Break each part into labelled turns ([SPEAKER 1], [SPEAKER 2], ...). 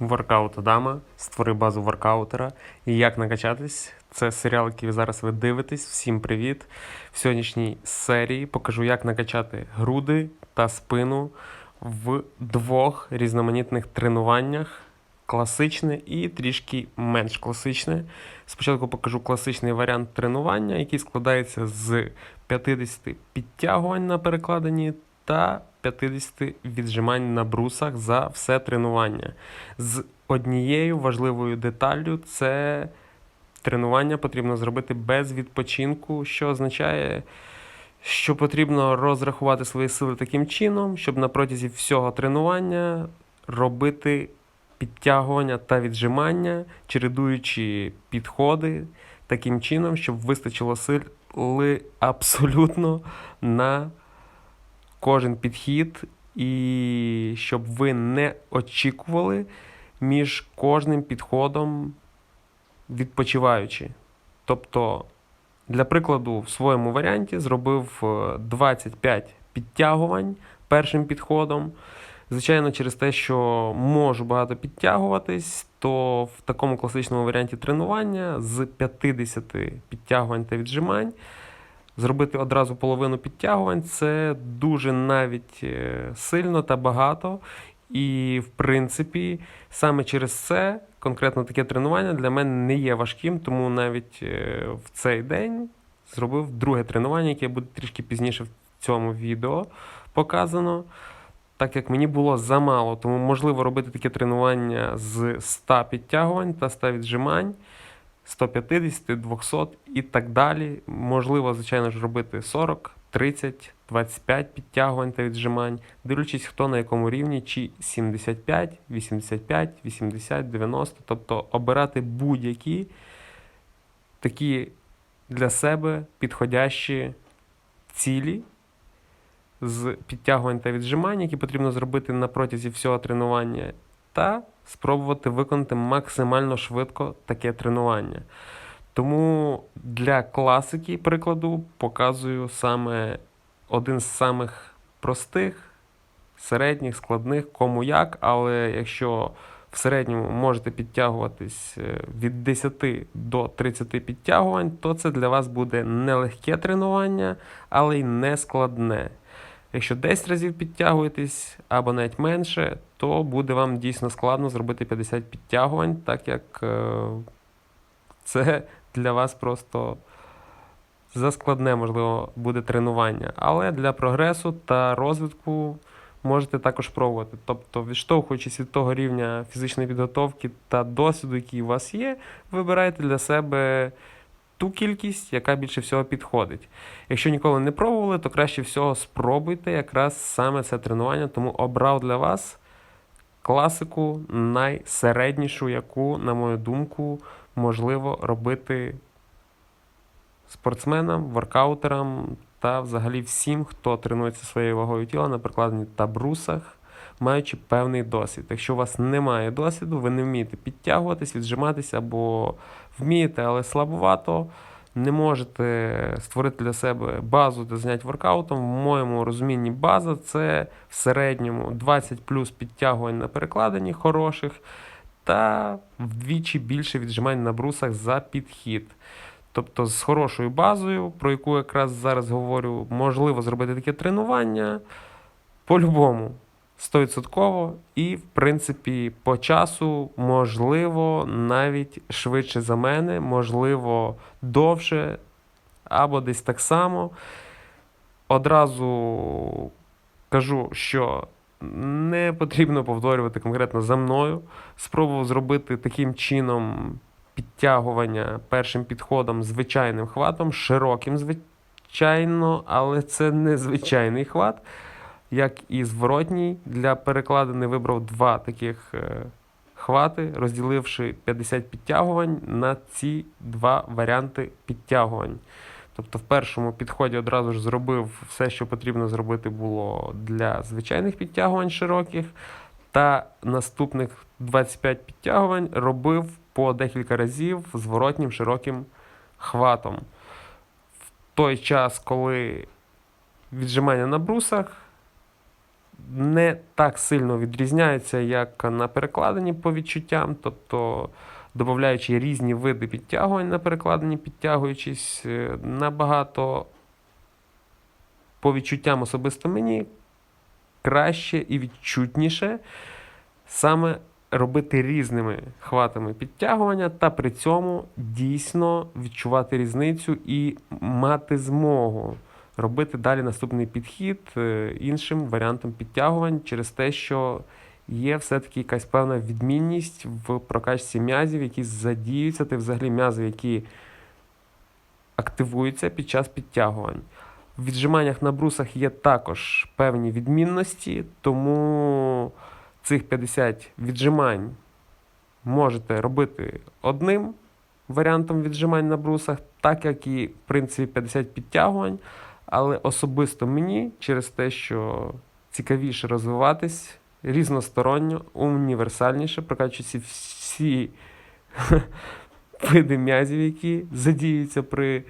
[SPEAKER 1] Воркаут Адама, створи базу воркаутера. І як накачатись? Це серіал, який зараз ви дивитесь. Всім привіт! В сьогоднішній серії покажу, як накачати груди та спину в двох різноманітних тренуваннях. Класичне і трішки менш класичне. Спочатку покажу класичний варіант тренування, який складається з 50 підтягувань на перекладині та 50 віджимань на брусах за все тренування. З однією важливою деталлю це тренування потрібно зробити без відпочинку, що означає, що потрібно розрахувати свої сили таким чином, щоб на протязі всього тренування робити підтягування та віджимання, чередуючи підходи таким чином, щоб вистачило сили абсолютно на кожен підхід, і щоб ви не очікували між кожним підходом відпочиваючи. Тобто, для прикладу, в своєму варіанті зробив е, 25 підтягувань першим підходом. Звичайно, через те, що можу багато підтягуватись, то в такому класичному варіанті тренування з 50 підтягувань та віджимань зробити одразу половину підтягувань це дуже навіть е, сильно та багато. І, в принципі, саме через це конкретно таке тренування для мене не є важким, тому навіть е, в цей день зробив друге тренування, яке буде трішки пізніше в цьому відео показано. Так як мені було замало, тому можливо робити таке тренування з 100 підтягувань та 100 віджимань. 150, 200 і так далі. Можливо, звичайно ж, робити 40, 30, 25 підтягувань та віджимань, дивлячись, хто на якому рівні, чи 75, 85, 80, 90, тобто обирати будь-які такі для себе підходящі цілі з підтягувань та віджимань, які потрібно зробити на протязі всього тренування, та спробувати виконати максимально швидко таке тренування. Тому для класики прикладу показую саме один з самих простих, середніх, складних, кому як, але якщо в середньому можете підтягуватись е, від 10 до 30 підтягувань, то це для вас буде не легке тренування, але й не складне. Якщо 10 разів підтягуєтесь або навіть менше, то буде вам дійсно складно зробити 50 підтягувань, так як е, це для вас просто заскладне, можливо, буде тренування. Але для прогресу та розвитку можете також пробувати. Тобто, відштовхуючись від того рівня фізичної підготовки та досвіду, який у вас є, вибирайте для себе ту кількість, яка більше всього підходить. Якщо ніколи не пробували, то краще всього спробуйте якраз саме це тренування, тому обрав для вас класику найсереднішу, яку, на мою думку, можливо робити спортсменам, воркаутерам та взагалі всім, хто тренується своєю вагою тіла на прикладенні та брусах, маючи певний досвід. Якщо у вас немає досвіду, ви не вмієте підтягуватись, віджиматися або вмієте, але слабовато. Не можете створити для себе базу для занять воркаутом. В моєму розумінні база це в середньому 20 плюс підтягувань на перекладині хороших та вдвічі більше віджимань на брусах за підхід. Тобто з хорошою базою, про яку якраз зараз говорю, можливо зробити таке тренування по-любому. 100% і, в принципі, по часу, можливо, навіть швидше за мене, можливо, довше, або десь так само. Одразу кажу, що не потрібно повторювати конкретно за мною. Спробував зробити таким чином підтягування першим підходом звичайним хватом, широким, звичайно, але це не звичайний хват як і зворотній. Для перекладини вибрав два таких е, хвати, розділивши 50 підтягувань на ці два варіанти підтягувань. Тобто в першому підході одразу ж зробив все, що потрібно зробити було для звичайних підтягувань широких. Та наступних 25 підтягувань робив по декілька разів зворотнім широким хватом. В той час, коли віджимання на брусах не так сильно відрізняються, як на перекладенні по відчуттям, тобто додаючи різні види підтягувань на перекладенні, підтягуючись е, набагато по відчуттям особисто мені краще і відчутніше саме робити різними хватами підтягування та при цьому дійсно відчувати різницю і мати змогу робити далі наступний підхід е, іншим варіантом підтягувань через те, що є все-таки якась певна відмінність в прокачці м'язів, які задіються, та взагалі м'язи, які активуються під час підтягувань. В віджиманнях на брусах є також певні відмінності, тому цих 50 віджимань можете робити одним варіантом віджимань на брусах, так як і, в принципі, 50 підтягувань. Але особисто мені через те, що цікавіше розвиватись різносторонньо, універсальніше, прокачуючи всі види м'язів, які задіються при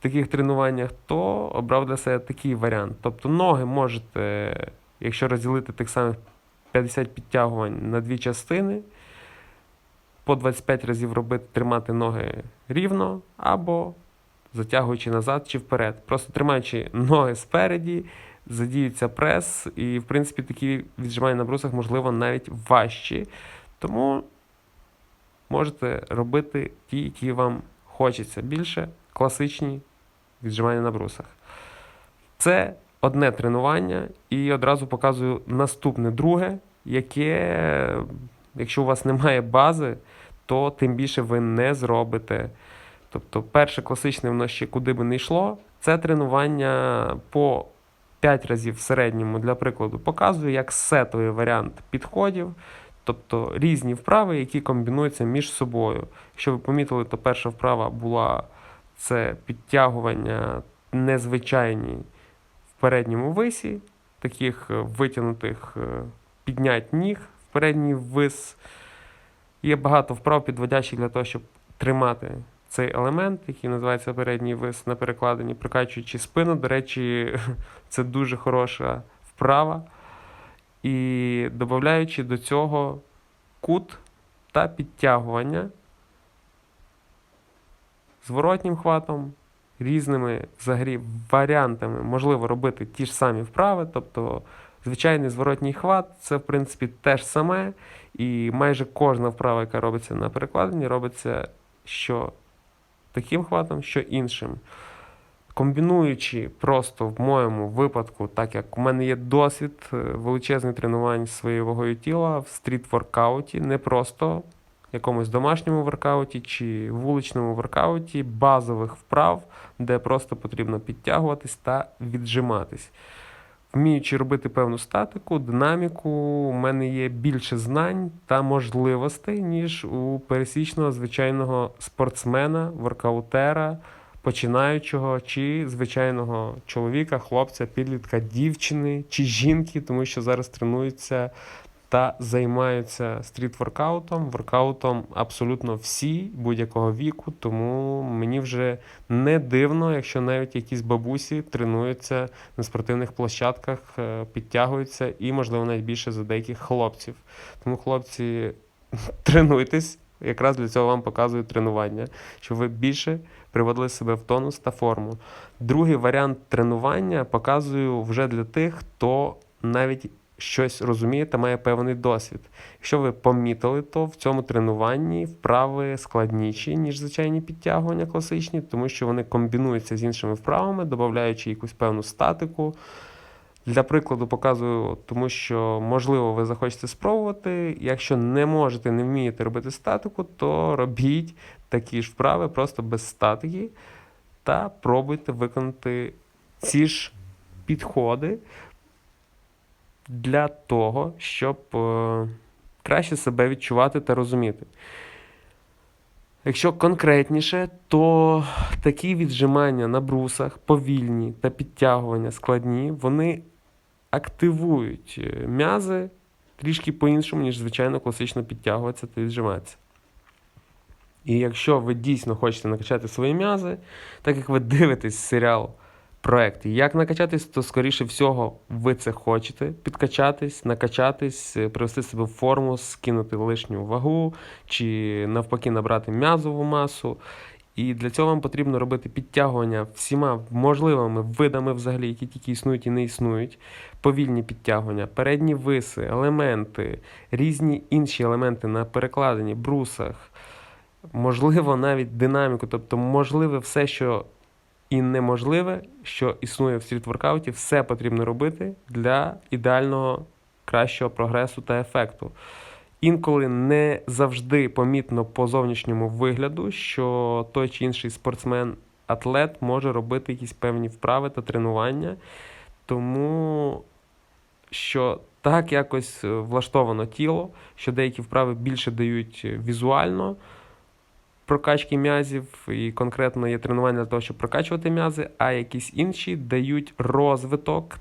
[SPEAKER 1] таких тренуваннях, то обрав для себе такий варіант. Тобто ноги можете, якщо розділити тих самих 50 підтягувань на дві частини, по 25 разів робити, тримати ноги рівно або затягуючи назад чи вперед. Просто тримаючи ноги спереді, задіюється прес, і, в принципі, такі віджимання на брусах, можливо, навіть важчі. Тому можете робити ті, які вам хочеться більше, класичні віджимання на брусах. Це одне тренування, і одразу показую наступне друге, яке, якщо у вас немає бази, то тим більше ви не зробите. Тобто, перше класичне воно ще куди би не йшло. Це тренування по 5 разів в середньому, для прикладу, показую як сетовий варіант підходів, тобто різні вправи, які комбінуються між собою. Якщо ви помітили, то перша вправа була це підтягування незвичайні в передньому висі, таких витягнутих е, піднять ніг в передній вис. Є багато вправ, підводячих для того, щоб тримати цей елемент, який називається передній вис на перекладенні, прокачуючи спину. До речі, це дуже хороша вправа. І додаючи до цього кут та підтягування зворотнім хватом, різними взагалі варіантами можливо робити ті ж самі вправи. Тобто звичайний зворотній хват це, в принципі, те ж саме. І майже кожна вправа, яка робиться на перекладенні, робиться що таким хватом, що іншим. Комбінуючи просто в моєму випадку, так як у мене є досвід е, величезних тренувань своєю вагою тіла в стріт-воркауті, не просто якомусь домашньому воркауті чи вуличному воркауті, базових вправ, де просто потрібно підтягуватись та віджиматись. Вміючи робити певну статику, динаміку, у мене є більше знань та можливостей, ніж у пересічного звичайного спортсмена, воркаутера, починаючого чи звичайного чоловіка, хлопця, підлітка, дівчини чи жінки, тому що зараз тренуються та займаються стріт-воркаутом, воркаутом абсолютно всі будь-якого віку. Тому мені вже не дивно, якщо навіть якісь бабусі тренуються на спортивних площадках, е, підтягуються і, можливо, навіть більше за деяких хлопців. Тому, хлопці, тренуйтесь. Якраз для цього вам показую тренування, щоб ви більше приводили себе в тонус та форму. Другий варіант тренування показую вже для тих, хто навіть щось розуміє та має певний досвід. Якщо ви помітили, то в цьому тренуванні вправи складніші, ніж звичайні підтягування класичні, тому що вони комбінуються з іншими вправами, додаючи якусь певну статику. Для прикладу показую, тому що, можливо, ви захочете спробувати. Якщо не можете, не вмієте робити статику, то робіть такі ж вправи просто без статики та пробуйте виконати ці ж підходи для того, щоб е, краще себе відчувати та розуміти. Якщо конкретніше, то такі віджимання на брусах, повільні та підтягування складні, вони активують е, м'язи трішки по-іншому, ніж, звичайно, класично підтягуватися та віджиматися. І якщо ви дійсно хочете накачати свої м'язи, так як ви дивитесь серіал проєкті. Як накачатись, то скоріше всього ви це хочете підкачатись, накачатись, е, привести себе в форму, скинути лишню вагу чи навпаки набрати м'язову масу. І для цього вам потрібно робити підтягування всіма можливими видами, взагалі, які тільки існують і не існують. Повільні підтягування, передні виси, елементи, різні інші елементи на перекладині, брусах, можливо, навіть динаміку, тобто можливе все, що і неможливе, що існує в стрітворкауті, все потрібно робити для ідеального кращого прогресу та ефекту. Інколи не завжди помітно по зовнішньому вигляду, що той чи інший спортсмен-атлет може робити якісь певні вправи та тренування, тому що так якось е, влаштовано тіло, що деякі вправи більше дають е, візуально прокачки м'язів, і конкретно є тренування для того, щоб прокачувати м'язи, а якісь інші дають розвиток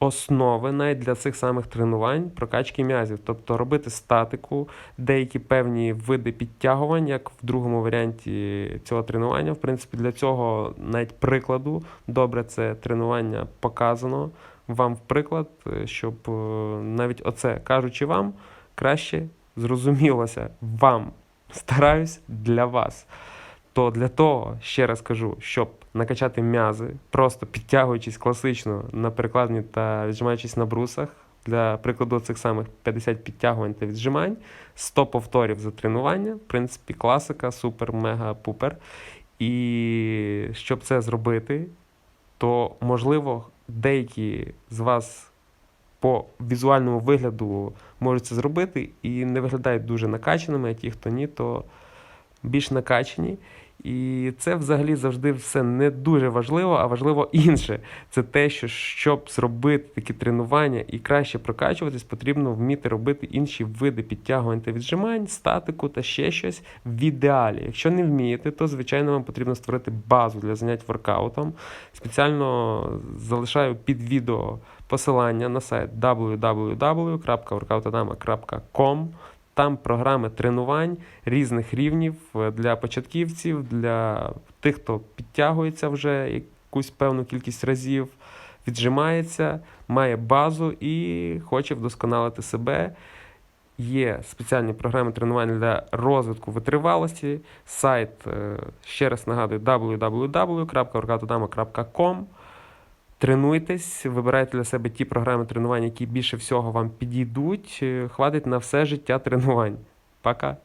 [SPEAKER 1] основи навіть для цих самих тренувань прокачки м'язів. Тобто робити статику, деякі певні види підтягувань, як в другому варіанті цього тренування. В принципі, для цього навіть прикладу добре це тренування показано вам в приклад, е, щоб е, навіть оце кажучи вам, краще зрозумілося вам. Стараюсь для вас. То для того, ще раз кажу, щоб накачати м'язи, просто підтягуючись класично на перекладині та віджимаючись на брусах, для прикладу цих самих 50 підтягувань та віджимань, 100 повторів за тренування, в принципі, класика, супер, мега, пупер. І щоб це зробити, то можливо деякі з вас по візуальному вигляду можуть це зробити і не виглядають дуже накачаними, а ті, хто ні, то більш накачані. І це взагалі завжди все не дуже важливо, а важливо інше. Це те, що щоб зробити такі тренування і краще прокачуватись, потрібно вміти робити інші види підтягувань та віджимань, статику та ще щось в ідеалі. Якщо не вмієте, то звичайно вам потрібно створити базу для занять воркаутом. Спеціально залишаю під відео посилання на сайт www.workoutadama.com там програми тренувань різних рівнів е, для початківців, для тих, хто підтягується вже якусь певну кількість разів, віджимається, має базу і хоче вдосконалити себе. Є спеціальні програми тренування для розвитку витривалості. Сайт, е, ще раз нагадую, www.workoutadama.com Тренуйтесь, вибирайте для себе ті програми тренувань, які більше всього вам підійдуть. Е, Хватить на все життя тренувань. Пока!